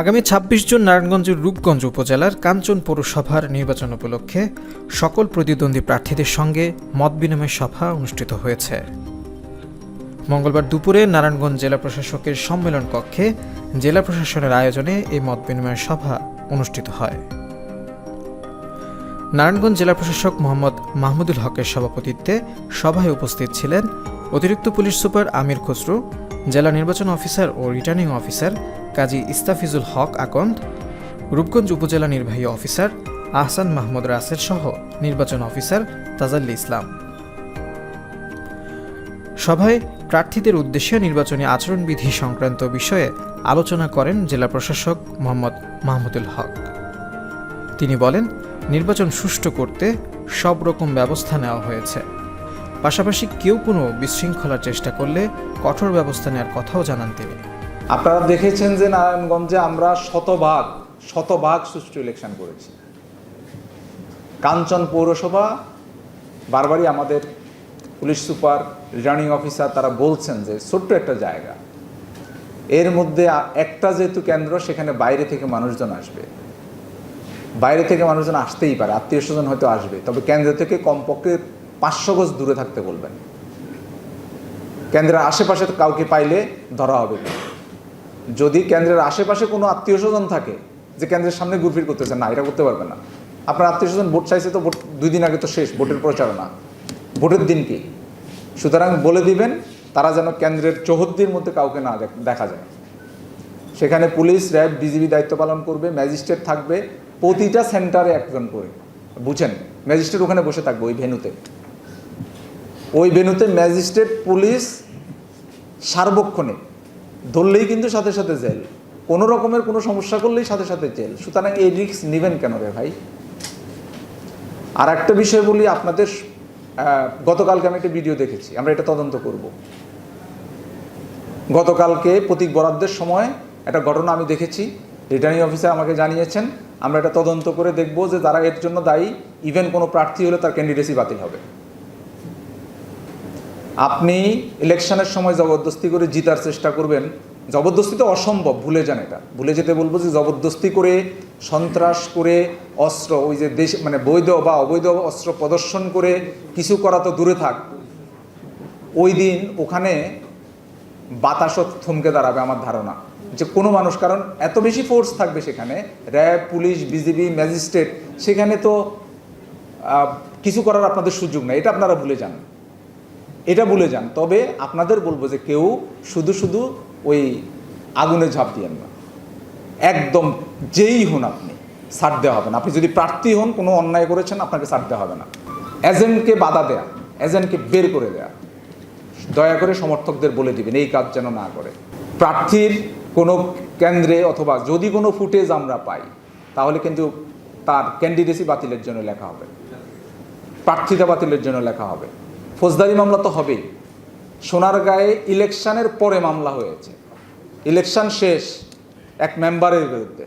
আগামী ছাব্বিশ জুন নারায়ণগঞ্জের রূপগঞ্জ উপজেলার কাঞ্চন পৌরসভার নির্বাচন উপলক্ষে সকল প্রতিদ্বন্দ্বী প্রার্থীদের সঙ্গে মত বিনিময় সভা অনুষ্ঠিত হয়েছে। মঙ্গলবার দুপুরে নারায়ণগঞ্জ জেলা প্রশাসকের সম্মেলন কক্ষে জেলা প্রশাসনের আয়োজনে এই মত বিনিময় সভা অনুষ্ঠিত হয়। নারায়ণগঞ্জ জেলা প্রশাসক মোহাম্মদ মাহমুদুল হকের সভাপতিত্বে সভায় উপস্থিত ছিলেন অতিরিক্ত পুলিশ সুপার আমির খসরু জেলা নির্বাচন অফিসার ও রিটার্নিং অফিসার কাজী ইস্তাফিজুল হক আকন্দ, রূপগঞ্জ উপজেলা নির্বাহী অফিসার আহসান মাহমুদ রাসেল সহ নির্বাচন অফিসার তাজাল্লি ইসলাম। সভায় প্রার্থীদের উদ্দেশ্যে নির্বাচনী আচরণবিধি সংক্রান্ত বিষয়ে আলোচনা করেন জেলা প্রশাসক মোহাম্মদ মাহমুদুল হক। তিনি বলেন, নির্বাচন সুষ্ঠু করতে সব রকম ব্যবস্থা নেওয়া হয়েছে। পাশাপাশি কেউ কোনো বিশৃঙ্খলার চেষ্টা করলে কঠোর ব্যবস্থা নেওয়ার কথাও জানান তিনি। আপনারা দেখেছেন যে নারায়ণগঞ্জে আমরা শতভাগ শতভাগ সুষ্ঠু ইলেকশন করেছি। কাঞ্চন পৌরসভা, বারবারই আমাদের পুলিশ সুপার রিটার্নিং অফিসার তারা বলছেন যে ছোট্ট একটা জায়গা। এর মধ্যে একটা যেহেতু কেন্দ্র, সেখানে বাইরে থেকে মানুষজন আসবে। বাইরে থেকে মানুষজন আসতেই পারে, আত্মীয় স্বজন হয়তো আসবে, তবে কেন্দ্র থেকে কমপক্ষে পাঁচশো গজ দূরে থাকতে বলবেন। কেন্দ্রের আশেপাশে কাউকে পাইলে ধরা হবে যদি কেন্দ্রের আশেপাশে কোনো আত্মীয় স্বজন থাকে, যে কেন্দ্রের সামনে ঘুরফির করতেছে, না, এটা করতে পারবে না। আপনার আত্মীয় স্বজন ভোট চাইছে তো ভোট, দুই দিন আগে তো শেষ, ভোটের প্রচারণা। ভোটের দিন কি? সুতরাং বলে দিবেন, তারা যেন কেন্দ্রের চৌহদ্দির মধ্যে কাউকে না দেখা যায়। সেখানে পুলিশ, র্যাব, বিজিবি দায়িত্ব পালন করবে, ম্যাজিস্ট্রেট থাকবে, প্রতিটা সেন্টারে একজন করে। বুঝেন, ম্যাজিস্ট্রেট ওখানে বসে থাকবে ওই ভেনুতে ওই ভেনুতে ম্যাজিস্ট্রেট, পুলিশ সার্বক্ষণে ধরলেই কিন্তু সাথে সাথে জেল। কোনো রকমের কোনো সমস্যা করলেই সাথে সাথে জেল। সুতরাং এই রিস্ক নেবেন কেন রে ভাই? আর একটা বিষয় বলি আপনাদের গতকালকে আমি একটা ভিডিও দেখেছি। আমরা এটা তদন্ত করব। গতকালকে প্রতীক বরাদ্দের সময় একটা ঘটনা আমি দেখেছি। রিটার্নিং অফিসার আমাকে জানিয়েছেন, আমরা এটা তদন্ত করে দেখব যে যারা এর জন্য দায়ী ইভেন কোনো প্রার্থী হলে তার ক্যান্ডিডেসি বাতিল হবে। আপনি ইলেকশনের সময় জবরদস্তি করে জিতার চেষ্টা করবেন। জবরদস্তি তো অসম্ভব, ভুলে যান এটা। ভুলে যেতে বলব যে জবরদস্তি করে সন্ত্রাস করে অস্ত্র, ওই যে দেশ মানে বৈধ বা অবৈধ অস্ত্র প্রদর্শন করে কিছু করা তো দূরে থাক। ওই দিন ওখানে বাতাসও থমকে দাঁড়াবে আমার ধারণা। যে কোনো মানুষ, কারণ এত বেশি ফোর্স থাকবে সেখানে র্যাব পুলিশ বিজিবি ম্যাজিস্ট্রেট সেখানে তো কিছু করার আপনাদের সুযোগ নেই, এটা আপনারা ভুলে যান। এটা ভুলে যান। তবে আপনাদের বলব যে কেউ শুধু শুধু ওই আগুনে ঝাঁপ দিয়েন না। একদম যেই হন আপনি ছাড় দেওয়া হবে না। আপনি যদি প্রার্থী হন, কোনো অন্যায় করেছেন, আপনাকে ছাড় দেওয়া হবে না। এজেন্টকে বাধা দেয়া, এজেন্টকে বের করে দেয়া। দয়া করে সমর্থকদের বলে দিবেন, এই কাজ যেন না করে। প্রার্থীর কোনো কেন্দ্রে অথবা যদি কোনো ফুটেজ আমরা পাই, তাহলে কিন্তু তার ক্যান্ডিডেসি বাতিলের জন্য লেখা হবে। প্রার্থিতা বাতিলের জন্য লেখা হবে। ফৌজদারি মামলা তো হবেই। সোনার সোনারগাঁয়ে ইলেকশনের পরে মামলা হয়েছে। ইলেকশন শেষ এক মেম্বারের বিরুদ্ধে।